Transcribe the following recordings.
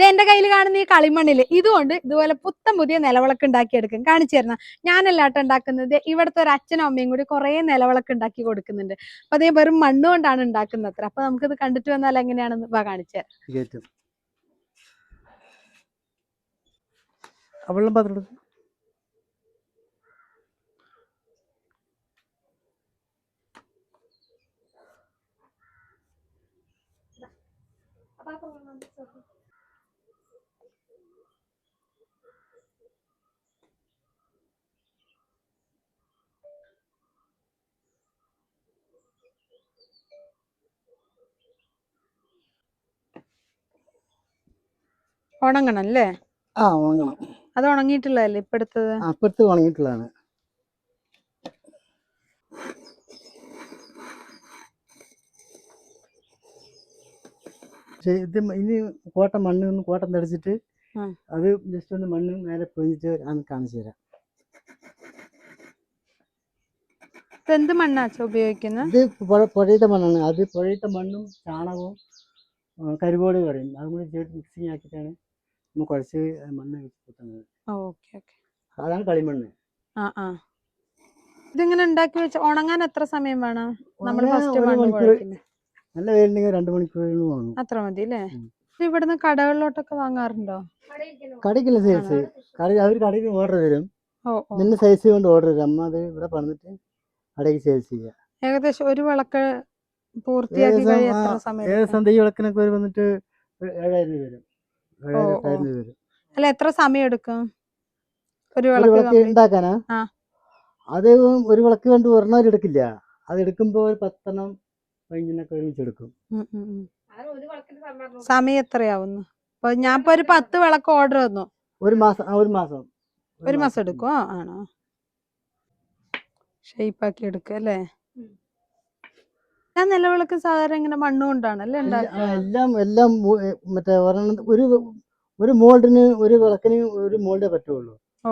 ഇത് എന്റെ കയ്യിൽ കാണുന്ന ഈ കളിമണ്ണിൽ ഇതുകൊണ്ട് ഇതുപോലെ പുത്തൻ പുതിയ നിലവിളക്ക് ഉണ്ടാക്കിയെടുക്കും കാണിച്ചു തരുന്ന ഞാനല്ലാട്ട് ഉണ്ടാക്കുന്നത്. ഇവിടുത്തെ ഒരു അച്ഛനും അമ്മയും കൂടി കുറെ നിലവിളക്ക് ഉണ്ടാക്കി കൊടുക്കുന്നുണ്ട്. അപ്പൊ അതേ വെറും മണ്ണ് കൊണ്ടാണ് ഉണ്ടാക്കുന്നത് അത്ര. അപ്പൊ നമുക്കിത് കണ്ടിട്ട് വന്നാൽ എങ്ങനെയാണെന്ന് വാ കാണിച്ചു തരാം. അവളും പറഞ്ഞു ഉണങ്ങണം അല്ലേ ആ ഉണങ്ങണം. അത് ഉണങ്ങിയിട്ടുള്ളതല്ലേ ഇപ്പൊ എടുത്തത് അപ്പുറത്ത് ഉണങ്ങിയിട്ടുള്ളതാണ്. പക്ഷേ ഇത് ഇനി കോട്ട മണ്ണ് ഒന്ന് കോട്ടം തടിച്ചിട്ട് അത് ജസ്റ്റ് ഒന്ന് മണ്ണ് നേരെ പൊഴിഞ്ഞിട്ട് ഞാൻ കാണിച്ചു തരാം. എന്ത് മണ്ണാച്ചോ ഉപയോഗിക്കുന്നത് ഇത് പുഴ- മണ്ണാണ്. അത് പുഴയിലത്തെ മണ്ണും ചാണകവും കരിപോട് പറയും അതും കൂടി ചേർത്ത് മിക്സിങ് ആക്കിയിട്ടാണ് കുഴച്ച് മണ്ണ് കുത്തുന്നത് ഓക്കെ ഓക്കെ. അതാണ് കളിമണ്ണ്. ആ ആ. ഇതിങ്ങനെ ഉണ്ടാക്കി വെച്ച് ഉണങ്ങാൻ എത്ര സമയം വേണം? നമ്മൾ ഫസ്റ്റ് മണ്ണ് മണിക്കൂർ കുഴക്കുന്നത് നല്ല വെയിലുണ്ടെങ്കിൽ രണ്ട് ഉണങ്ങും. അത്ര മതി അല്ലേ ഇവിടുന്ന് കടകളിലോട്ടൊക്കെ വാങ്ങാറുണ്ടോ? കടയ്ക്കില്ല സൈസ്. കട അവർ കടയിൽ ഓർഡർ തരും. നിന്ന സൈസ് കൊണ്ട് ഓർഡർ തരും. അമ്മ അത് ഇവിടെ പറഞ്ഞിട്ട് കടയ്ക്ക് സെയിൽസ് ചെയ്യുക ഏകദേശം ഒരു വിളക്ക് പൂർത്തിയാക്കി ഏകദേശം ഈ വിളക്കിനൊക്കെ വന്നിട്ട് ഏഴായിരം രൂപ വരും. അല്ല എത്ര സമയം എടുക്കും? ഒരു വിളക്ക് ഉണ്ടാക്കാനാ. അത് ഒരു വിളക്ക് കണ്ട് ഒരെണ്ണം എടുക്കില്ല. അത് എടുക്കുമ്പോ ഒരു പത്തെണ്ണം പതിനഞ്ചെണ്ണൊക്കെ ഒരുമിച്ചെടുക്കും. സമയം എത്രയാവുന്നു? ഇപ്പൊ ഞാൻ ഇപ്പൊ ഒരു പത്ത് വിളക്ക് ഓർഡർ തന്നു. ഒരു മാസം ഒരു മാസം. ഒരു മാസം എടുക്കുമോ ആണോ? ഷേപ്പാക്കി എടുക്കുക അല്ലേ? ഞാൻ നിലവിളക്ക് സാധാരണ ഇങ്ങനെ മണ്ണ് കൊണ്ടാണ് അല്ലേ എല്ലാ- എല്ലാം മറ്റേ ഒരെണ്ണം ഒരു ഒരു മോൾഡിന് ഒരു വിളക്കിന് ഒരു മോൾഡേ പറ്റുള്ളൂ? ആ,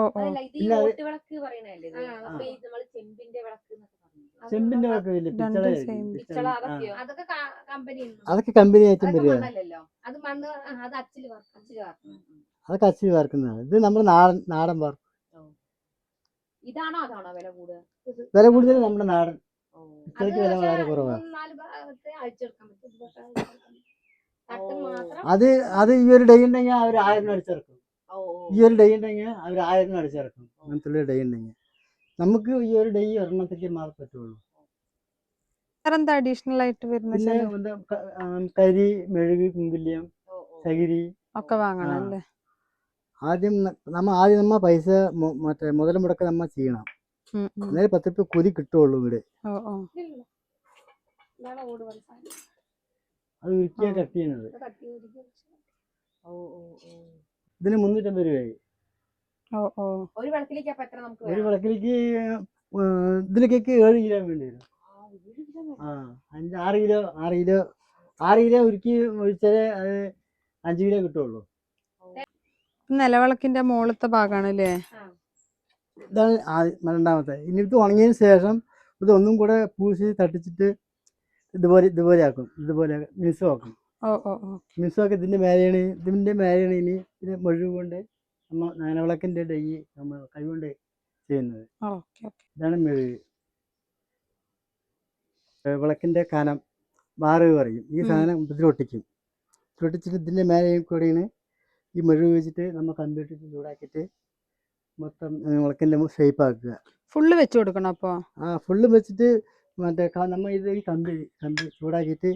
ചെമ്പിന്റെ വിളക്ക്? അതൊക്കെ കമ്പനി ഐറ്റം അതൊക്കെ വരിക. അത് മണ്ണ് അത് അച്ചിൽ വർക്ക് അച്ചിൽ വർക്ക് ഉം, ഉം. അതൊക്കെ അച്ചി വാർക്കുന്നതാണ് ഇത് നമ്മുടെ നാടൻ നാടൻ വാർക്കും ഇതാണോ അതാണോ വില കൂടുതൽ നമ്മുടെ നാടൻ വളരെ കുറവാണ് അത് അത് ഈ ഒരു ഡേ ഉണ്ടെങ്കിൽ അവർ ആയിരം അടിച്ചിറക്കും. ഈ ഒരു ഡേ ഉണ്ടെങ്കിൽ അവർ ആയിരം അടിച്ചിറക്കും അങ്ങനത്തെ ഡേ ഉണ്ടെങ്കിൽ നമുക്ക് ഈ ഒരു ഡേ ഒരെണ്ണത്തേക്ക് മാറി പറ്റുള്ളൂ. അഡീഷണൽ ആയിട്ട് വരുന്നത് കരി മെഴുകി കുങ്കുല്യം. ചകിരി. ഒക്കെ വാങ്ങണം അല്ലേ? ആദ്യം നമ്മ ആദ്യം നമ്മ പൈസ മറ്റേ മുതൽ മുടക്കം നമ്മ ചെയ്യണം. അന്നേരം പത്ത് രൂപ കുരി കിട്ടുള്ളൂ ഇവിടെ. അത് ഉരുക്കിയാ ആ. കട്ട് ചെയ്യുന്നത്. ഇതിന് മുന്നൂറ്റമ്പത് രൂപയായി. ഓ ഓ. ഒരു വിളക്കിലേക്ക് ഇതിലേക്ക് എത്ര നമുക്ക് ഒരു വേണം? വിളക്കിലേക്ക് ആ, ഇതിലേക്കൊക്കെ ഏഴ് കിലോ വേണ്ടി വരും. ആ, അഞ്ച് ആറ് കിലോ ആറ് കിലോ ആറ് കിലോ ഉരുക്കി ഒഴിച്ചാലേ അത് അഞ്ച് കിലോ കിട്ടുള്ളൂ നിലവിളക്കിന്റെ മുകളത്തെ ഭാഗമാണ് അല്ലേ ഇതാണ് ആദ്യ രണ്ടാമത്തെ. ഇനി ഇത് ഉണങ്ങിയതിന് ശേഷം ഇത് ഒന്നും കൂടെ പൂശി തട്ടിച്ചിട്ട് ഇതുപോലെ ഇതുപോലെ ആക്കും. ഇതുപോലെ മിനുസമാക്കും ഓ ഓ ആക്കി ഇതിന്റെ മേലെയാണ് ഇതിന്റെ മേലെയാണ് ഇനി ഇത് മുഴുവൻ കൊണ്ട് നമ്മൾ നനവിളക്കിന്റെ ഡൈ നമ്മൾ കൈകൊണ്ട് ചെയ്യുന്നത്. ഇതാണ് മെഴുക്. വിളക്കിന്റെ കനം ബാറ് പറയും. ഈ സാധനം സാധനം ഇതിലൊട്ടിക്കും ഇതിലൊട്ടിച്ചിട്ട് ഇതിന്റെ മേലെയും കൂടെയാണ് ഈ മെഴുക് വെച്ചിട്ട് നമ്മൾ കമ്പ്യൂട്ടറിൽ ചൂടാക്കിയിട്ട് മൊത്തം മുളക്കിന്റെ ഷേപ്പ് ആക്കുക ഫുള്ള് വെച്ച് കൊടുക്കണം അപ്പോൾ ആ ഫുള്ള് വെച്ചിട്ട് മറ്റേ നമ്മൾ ഇത് ഈ കമ്പി കമ്പി ചൂടാക്കിയിട്ട്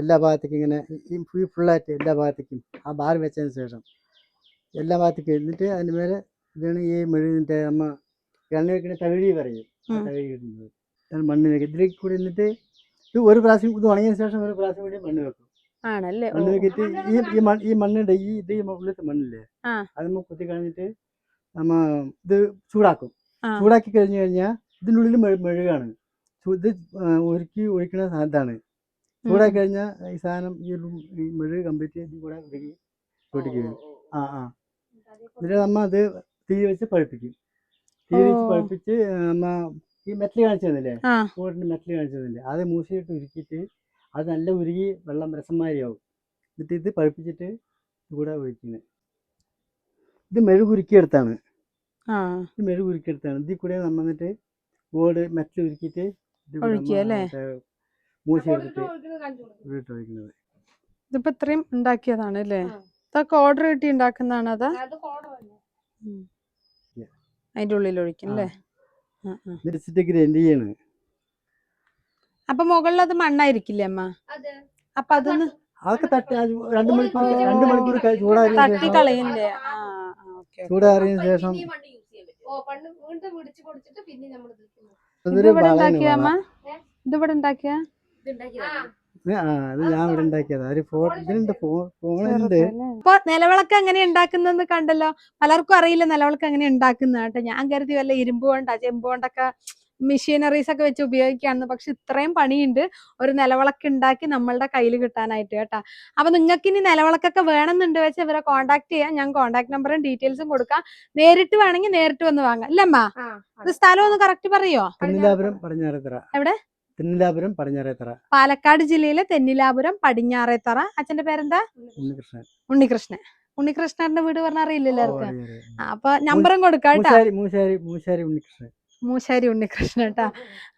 എല്ലാ ഭാഗത്തേക്കും ഇങ്ങനെ ഈ ഫുള്ളായിട്ട് എല്ലാ ഭാഗത്തേക്കും ആ ബാർ വെച്ചതിന് ശേഷം എല്ലാ ഭാഗത്തേക്കും എന്നിട്ട് അതിന് മേലെ ഇതാണ് ഈ മെഴുകിന്റെ നമ്മ എണ്ണ വെക്കുന്ന തകഴി പറയും. തകഴി ഇടുന്നത്. മണ്ണ് വെക്കും. ഇതിലേക്ക് കൂടി എന്നിട്ട് ഇത് ഒരു പ്രാവശ്യം ഇത് ഉണങ്ങിയതിന് ശേഷം ഒരു പ്രാവശ്യം കൂടി മണ്ണ് വെക്കും. ആണല്ലേ? മണ്ണ് വെക്കിയിട്ട് ഈ ഈ മണ്ണ് ഈ മണ്ണിന്റെ ഈ ഇത് ഉള്ളിലത്തെ മണ്ണില്ലേ? അത് നമ്മൾ കുത്തി കഴിഞ്ഞിട്ട് നമ്മ ഇത് ചൂടാക്കും. ചൂടാക്കി കഴിഞ്ഞു കഴിഞ്ഞാൽ ഇതിനുള്ളിൽ ഉള്ളിൽ മെഴുകാണ്. ഇത് ഒരുക്കി ഒഴിക്കുന്ന സാധനമാണ് ചൂടാക്കി കഴിഞ്ഞാൽ ഈ സാധനം ഈ ഒരു ഈ മെഴുക് കംപ്ലീറ്റ് ചെയ്ത് കൂടെ ഉരുകി പൊട്ടിക്കും. ആ ആ. എന്നിട്ട് നമ്മ അത് തീ വെച്ച് പഴുപ്പിക്കും. തീ വെച്ച്. പഴുപ്പിച്ച് നമ്മ ഈ മെറ്റൽ കാണിച്ചു തന്നില്ലേ? ആ. കൂടിന് മെറ്റൽ കാണിച്ചു തന്നില്ലേ? അത് മൂസിയിട്ട് ഉരുക്കിയിട്ട് അത് നല്ല ഉരുകി വെള്ളം രസമാരിയാവും. എന്നിട്ട് ഇത് പഴുപ്പിച്ചിട്ട് കൂടെ ഒഴിക്കുന്നത് ഇത് മെഴുകുരുക്കിയെടുത്താണ്. ആ. ഇത് മെഴുകുരുക്കിയെടുത്താണ്. ഇതിൽ കൂടെ നമ്മൾ എന്നിട്ട് ഓട് മെറ്റൽ ഉരുക്കിയിട്ട് മൂശി എടുത്തിട്ട് ഒഴിക്കുന്നത്. ഇതിപ്പോ ഇത്രയും ഉണ്ടാക്കിയതാണ് അല്ലേ. ഇതൊക്കെ ഓർഡർ കിട്ടി ഉണ്ടാക്കുന്നതാണ് അത്? അതിന്റെ ഉള്ളിൽ ഒഴിക്കും അല്ലേ? ഗ്രൈൻഡ് ചെയ്യണം. അപ്പൊ മുകളിൽ അത് മണ്ണായിരിക്കില്ലേ അമ്മ? അതെ. അപ്പൊ അതൊന്ന് അതൊക്കെ തട്ടി രണ്ട് മണിക്കൂർ രണ്ട് മണിക്കൂർ തട്ടി കളയില്ലേ ആ. ഓക്കെ ചൂടാറിയതിന് ശേഷം ഇതിവിടെ ഉണ്ടാക്കിയ നിലവിളക്ക് എങ്ങനെ ഉണ്ടാക്കുന്നെന്ന് കണ്ടല്ലോ. പലർക്കും അറിയില്ല നിലവിളക്ക് എങ്ങനെ ഉണ്ടാക്കുന്ന കേട്ടോ. ഞാൻ കരുതി വല്ല ഇരുമ്പ് കൊണ്ടാ ചെമ്പ് കൊണ്ടൊക്കെ മെഷീനറീസ് ഒക്കെ വെച്ച് ഉപയോഗിക്കാന്ന് പക്ഷെ ഇത്രയും പണിയുണ്ട്. ഒരു നിലവിളക്ക് ഉണ്ടാക്കി നമ്മളുടെ കയ്യിൽ കിട്ടാനായിട്ട് കേട്ടോ. അപ്പൊ നിങ്ങൾക്ക് ഇനി നിലവിളക്കൊക്കെ വേണമെന്നുണ്ട് വെച്ച് ഇവരെ കോൺടാക്ട് ചെയ്യാം. ഞാൻ കോൺടാക്ട് നമ്പറും ഡീറ്റെയിൽസും കൊടുക്കാം. നേരിട്ട് വേണമെങ്കിൽ നേരിട്ട് വന്ന് വാങ്ങാം. അല്ലമ്മ ആ ഇത് സ്ഥലം ഒന്ന് കറക്റ്റ് പറയോ? എവിടെ? തെന്നിലാപുരം പടിഞ്ഞാറേത്തറ. പാലക്കാട് ജില്ലയിലെ തെന്നിലാപുരം പടിഞ്ഞാറേത്തറ. അച്ഛന്റെ പേരെന്താ? ഉണ്ണികൃഷ്ണൻ. ഉണ്ണികൃഷ്ണൻ. ഉണ്ണികൃഷ്ണന്റെ വീട് പറഞ്ഞ അറിയില്ലല്ലോ. അപ്പൊ നമ്പറും കൊടുക്കാം കേട്ടാ. മൂശാരി ഉണ്ണികൃഷ്ണൻ. മൂശാരി ഉണ്ണികൃഷ്ണൻ കേട്ടാ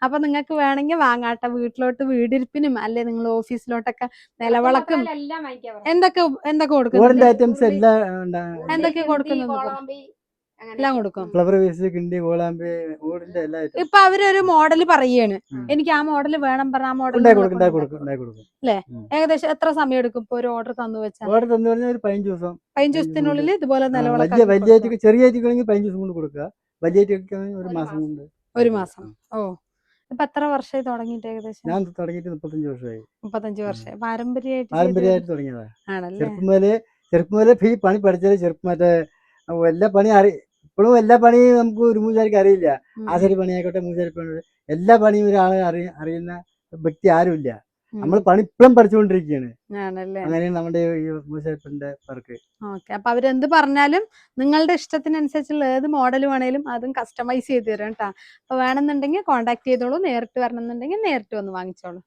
അപ്പൊ നിങ്ങൾക്ക് വേണമെങ്കിൽ വാങ്ങാട്ടെ. വീട്ടിലോട്ട് വീടിരിപ്പിനും അല്ലെ നിങ്ങൾ ഓഫീസിലോട്ടൊക്കെ നിലവിളക്കും. എന്തൊക്കെ എന്തൊക്കെ കൊടുക്കും ഐറ്റംസ് എല്ലാം എന്തൊക്കെ കൊടുക്കുന്നുണ്ട് ഇപ്പൊ? എല്ലാം കൊടുക്കും. ഫ്ലവർ വേസ്റ്റ് കിണ്ടി കോളാമ്പി ഓടിന്റെ എല്ലാ ഇപ്പൊ അവരൊരു മോഡൽ പറയാണ്. എനിക്ക് ആ മോഡൽ വേണം പറഞ്ഞ ആ മോഡൽ അല്ലേ കൊടുക്കും ഉണ്ടാക്കി കൊടുക്കും ഉണ്ടാക്കി കൊടുക്കും. ഏകദേശം എത്ര സമയം എടുക്കും ഇപ്പൊ ഒരു ഓർഡർ തന്നു വെച്ചാൽ ഓർഡർ തന്നു പറഞ്ഞാൽ ഒരു പതിനഞ്ച് ദിവസം. പതിനഞ്ച് ദിവസത്തിനുള്ളിൽ ഇതുപോലെ നിലവിളക്കും വലിയ ചെറിയ പതിനഞ്ച് ദിവസം കൊണ്ട് കൊടുക്കുക. വലിയ ഐറ്റം ഒരു മാസം. കൊണ്ട്. ഒരു മാസം. ഓ. ഇപ്പൊ എത്ര വർഷമായി തുടങ്ങിയിട്ട് ഏകദേശം? ഞാൻ തുടങ്ങിയിട്ട് മുപ്പത്തഞ്ച് വർഷമായി. മുപ്പത്തഞ്ച് വർഷം പാരമ്പര്യമായിട്ട് പാരമ്പര്യമായിട്ട് തുടങ്ങിയതാ. ആണല്ലേ? ചെറുപ്പം മുതലേ ചെറുപ്പം മുതലേ ഈ പണി പഠിച്ചാൽ ചെറുപ്പം മറ്റേ എല്ലാ പണി അറി ഇപ്പോഴും എല്ലാ പണിയും നമുക്ക് ഒരു മൂച്ചാരിക്ക് അറിയില്ല. ആശാരി പണിയായിക്കോട്ടെ മൂച്ചാരി പണി എല്ലാ പണിയും ഒരാളെ അറിയ അറിയുന്ന വ്യക്തി ആരുമില്ല. നമ്മൾ പണി ഇപ്പഴും പഠിച്ചുകൊണ്ടിരിക്കുകയാണ് അങ്ങനെയാണ് നമ്മുടെ ഈ വർക്ക്. ഓക്കെ അപ്പൊ അവരെന്ത് പറഞ്ഞാലും നിങ്ങളുടെ ഇഷ്ടത്തിനനുസരിച്ചുള്ള ഏത് മോഡൽ വേണേലും അതും കസ്റ്റമൈസ് ചെയ്ത് തരാം കേട്ടോ. അപ്പൊ വേണമെന്നുണ്ടെങ്കിൽ കോൺടാക്ട് ചെയ്തോളൂ നേരിട്ട് വരണമെന്നുണ്ടെങ്കിൽ നേരിട്ട് വന്ന് വാങ്ങിച്ചോളൂ.